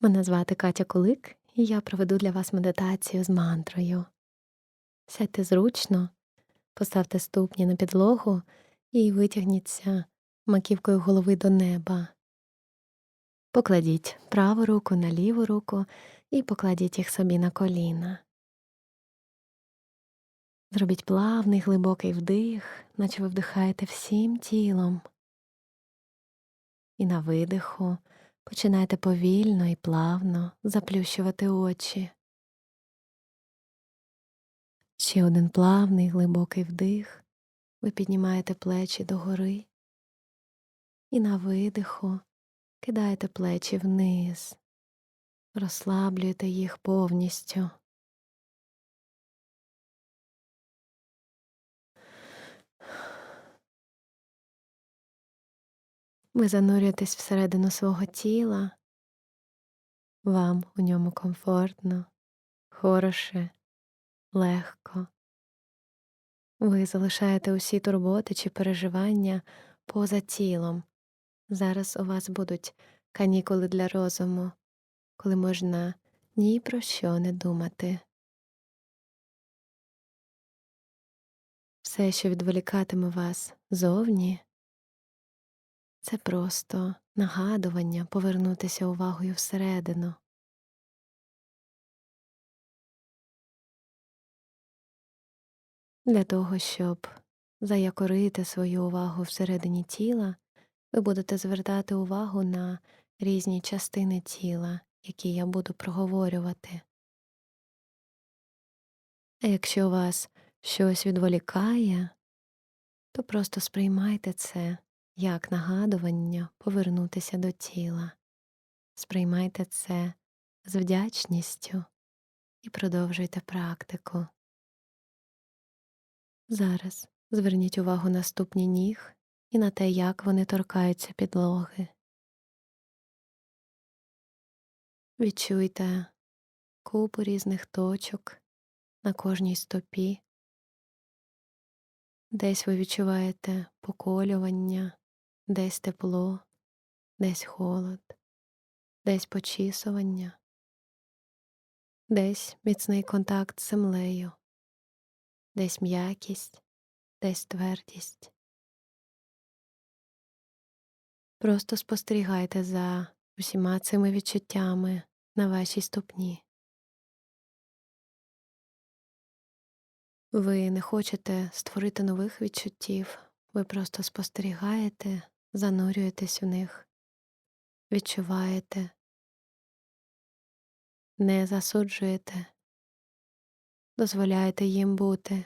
Мене звати Катя Кулик, і я проведу для вас медитацію з мантрою. Сядьте зручно, поставте ступні на підлогу і витягніться маківкою голови до неба. Покладіть праву руку на ліву руку і покладіть їх собі на коліна. Зробіть плавний глибокий вдих, наче ви вдихаєте всім тілом. І на видиху починайте повільно і плавно заплющувати очі. Ще один плавний глибокий вдих. Ви піднімаєте плечі догори і на видиху кидаєте плечі вниз, розслаблюєте їх повністю. Ви занурюєтесь всередину свого тіла, вам у ньому комфортно, хороше, легко. Ви залишаєте усі турботи чи переживання поза тілом. Зараз у вас будуть канікули для розуму, коли можна ні про що не думати. Все, що відволікатиме вас зовні, це просто нагадування повернутися увагою всередину. Для того, щоб заякорити свою увагу всередині тіла, ви будете звертати увагу на різні частини тіла, які я буду проговорювати. А якщо вас щось відволікає, то просто сприймайте це як нагадування повернутися до тіла. Сприймайте це з вдячністю і продовжуйте практику. Зараз зверніть увагу на ступні ніг і на те, як вони торкаються підлоги. Відчуйте купу різних точок на кожній стопі. Десь ви відчуваєте поколювання, десь тепло, десь холод, десь почісування, десь міцний контакт з землею, десь м'якість, десь твердість. Просто спостерігайте за усіма цими відчуттями на вашій ступні. Ви не хочете створити нових відчуттів, ви просто спостерігаєте, занурюєтесь в них, відчуваєте, не засуджуєте, дозволяєте їм бути.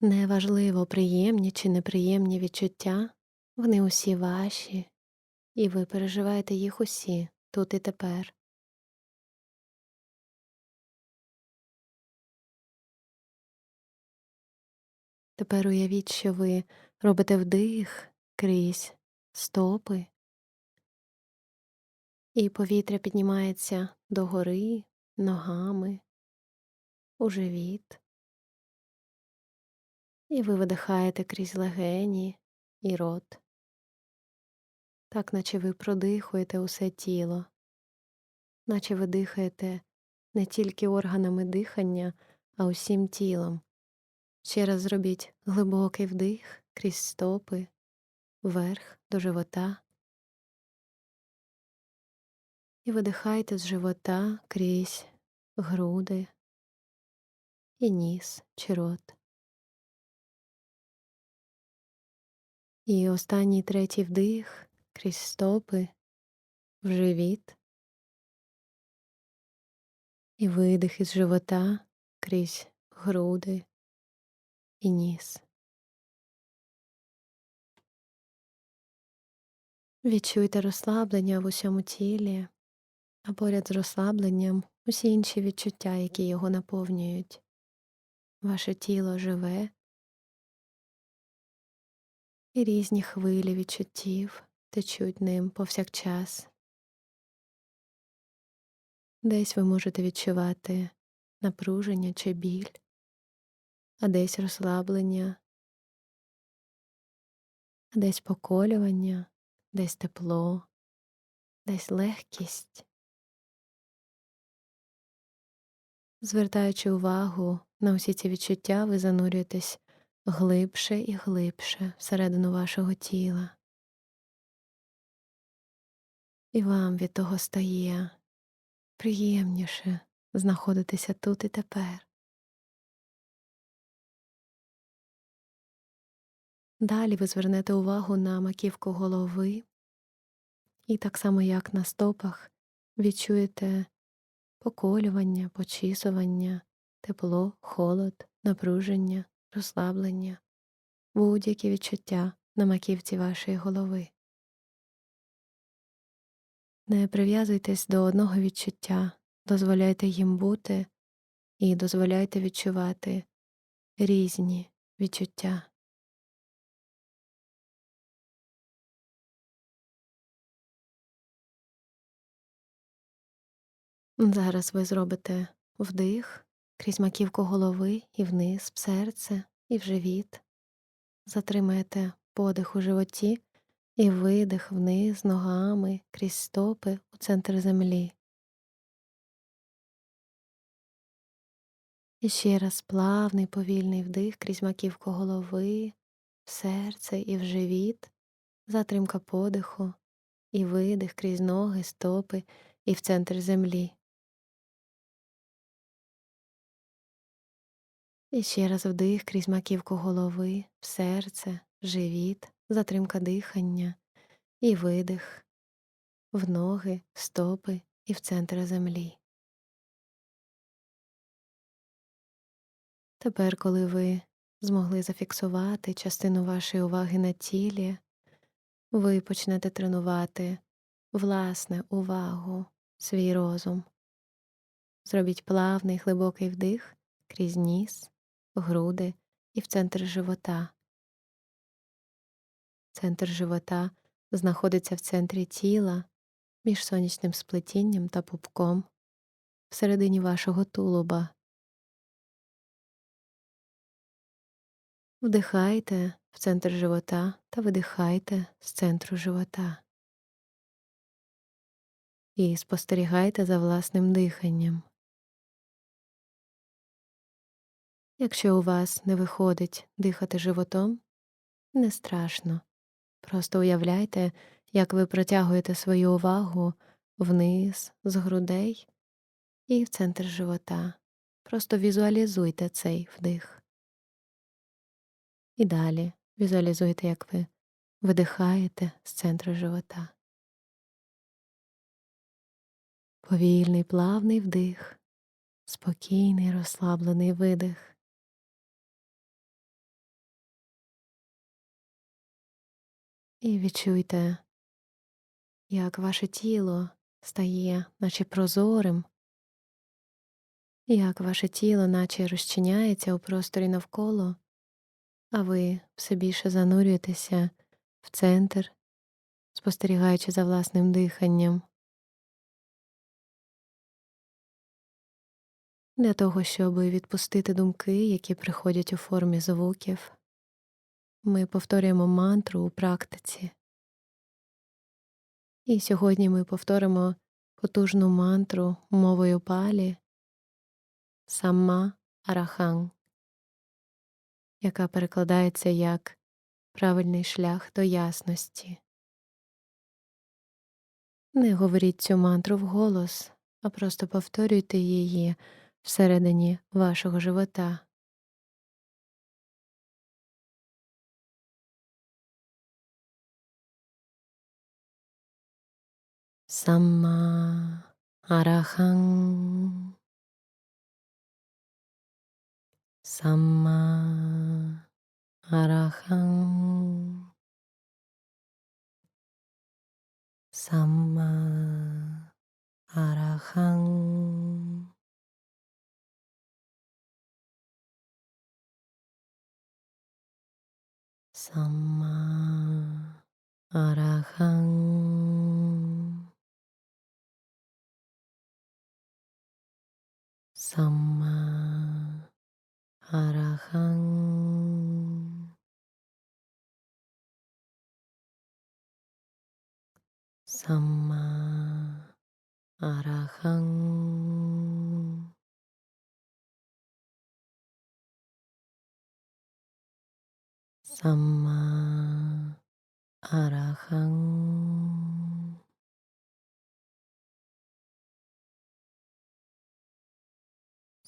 Неважливо, приємні чи неприємні відчуття, вони усі ваші, і ви переживаєте їх усі тут і тепер. Тепер уявіть, що ви робите вдих крізь стопи, і повітря піднімається догори ногами у живіт. І ви видихаєте крізь легені і рот, так наче ви продихуєте усе тіло, наче ви дихаєте не тільки органами дихання, а усім тілом. Ще раз зробіть глибокий вдих крізь стопи, вверх до живота. І видихайте з живота крізь груди і ніс чи рот. І останній третій вдих крізь стопи в живіт. І видих із живота крізь груди і ніс. Відчуйте розслаблення в усьому тілі, а поряд з розслабленням усі інші відчуття, які його наповнюють. Ваше тіло живе і різні хвилі відчуттів течуть ним повсякчас. Десь ви можете відчувати напруження чи біль, а десь розслаблення а десь поколювання, десь тепло, десь легкість. Звертаючи увагу на усі ці відчуття, ви занурюєтесь глибше і глибше всередину вашого тіла. І вам від того стає приємніше знаходитися тут і тепер. Далі ви звернете увагу на маківку голови і так само, як на стопах, відчуєте поколювання, почісування, тепло, холод, напруження, розслаблення, будь-які відчуття на маківці вашої голови. Не прив'язуйтесь до одного відчуття, дозволяйте їм бути і дозволяйте відчувати різні відчуття. Зараз ви зробите вдих крізь маківку голови і вниз, в серце і в живіт. Затримаєте подих у животі і видих вниз ногами крізь стопи у центр землі. І ще раз плавний повільний вдих крізь маківку голови, в серце і в живіт, затримка подиху і видих крізь ноги, стопи і в центр землі. І ще раз вдих крізь маківку голови, в серце, живіт, затримка дихання і видих в ноги, стопи і в центр землі. Тепер, коли ви змогли зафіксувати частину вашої уваги на тілі, ви почнете тренувати власне увагу, свій розум. Зробіть плавний глибокий вдих крізь ніс, груди і в центр живота. Центр живота знаходиться в центрі тіла між сонячним сплетінням та пупком всередині вашого тулуба. Вдихайте в центр живота та видихайте з центру живота. І спостерігайте за власним диханням. Якщо у вас не виходить дихати животом, не страшно. Просто уявляйте, як ви протягуєте свою увагу вниз з грудей і в центр живота. Просто візуалізуйте цей вдих. І далі візуалізуйте, як ви видихаєте з центру живота. Повільний плавний вдих, спокійний розслаблений видих. І відчуйте, як ваше тіло стає, наче прозорим, як ваше тіло наче розчиняється у просторі навколо, а ви все більше занурюєтеся в центр, спостерігаючи за власним диханням. Для того, щоб відпустити думки, які приходять у формі звуків, ми повторюємо мантру у практиці. І сьогодні ми повторимо потужну мантру мовою палі Самма Арахан, яка перекладається як правильний шлях до ясності. Не говоріть цю мантру вголос, а просто повторюйте її всередині вашого живота. Самма Арахан Самма Арахан Самма Арахан Самма Арахан Samma Arahang. Samma Arahang. Samma Arahang.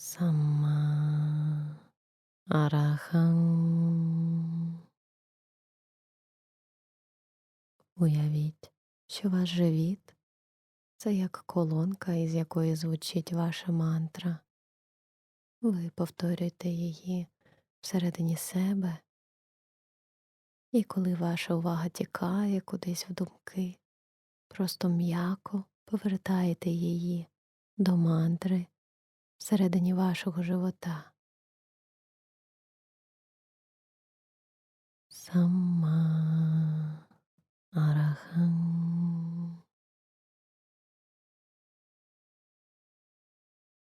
Самма Арахан. Уявіть, що ваш живіт це як колонка, із якої звучить ваша мантра. Ви повторюєте її всередині себе, і коли ваша увага тікає кудись в думки, просто м'яко повертаєте її до мантри всередині вашого живота. Самма Арахан.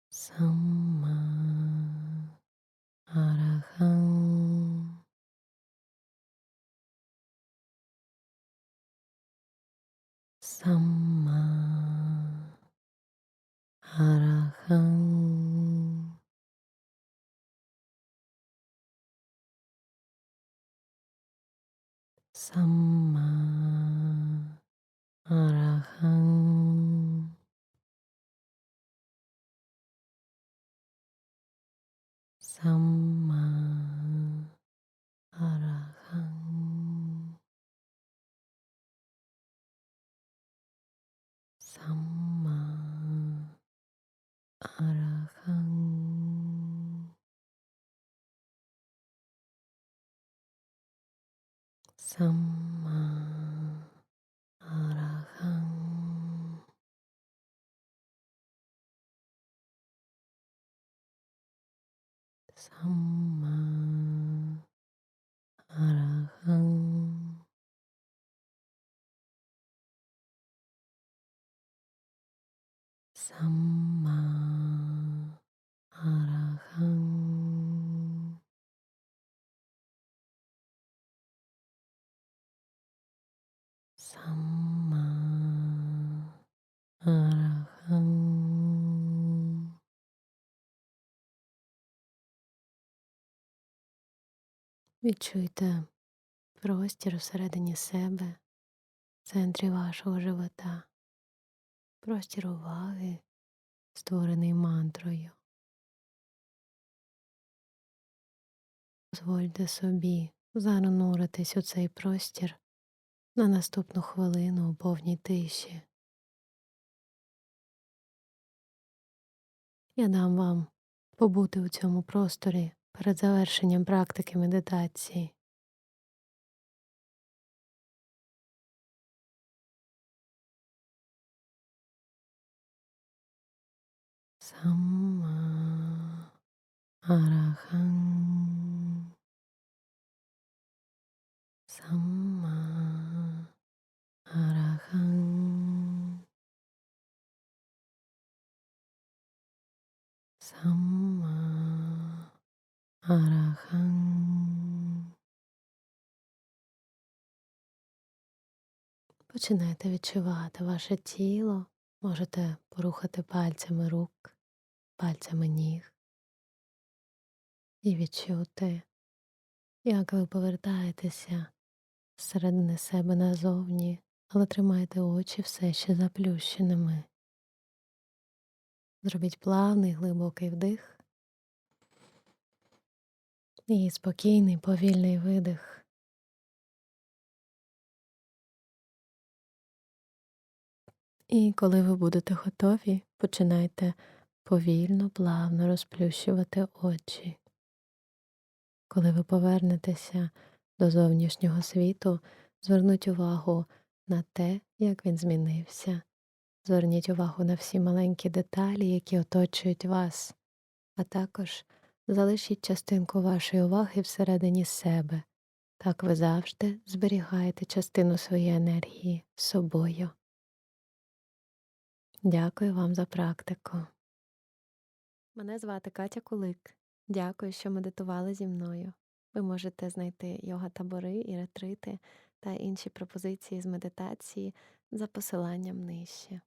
Самма Арахан. Самма Samma Arahang. Samma Arahang. Samma Samma Arahang. Samma Arahang. Samma Відчуйте простір всередині себе, в центрі вашого живота, простір уваги, створений мантрою. Дозвольте собі зануритись у цей простір на наступну хвилину у повній тиші. Я дам вам побути у цьому просторі перед завершенням практики медитації. Сама Арахан. Арахан. Починайте відчувати ваше тіло. Можете порухати пальцями рук, пальцями ніг і відчути, як ви повертаєтеся зсередини себе назовні, але тримайте очі все ще заплющеними. Зробіть плавний глибокий вдих і спокійний повільний видих. І коли ви будете готові, починайте повільно, плавно розплющувати очі. Коли ви повернетеся до зовнішнього світу, зверніть увагу на те, як він змінився. Зверніть увагу на всі маленькі деталі, які оточують вас, а також залишіть частинку вашої уваги всередині себе. Так ви завжди зберігаєте частину своєї енергії з собою. Дякую вам за практику. Мене звати Катя Кулик. Дякую, що медитували зі мною. Ви можете знайти йога-табори і ретрити та інші пропозиції з медитації за посиланням нижче.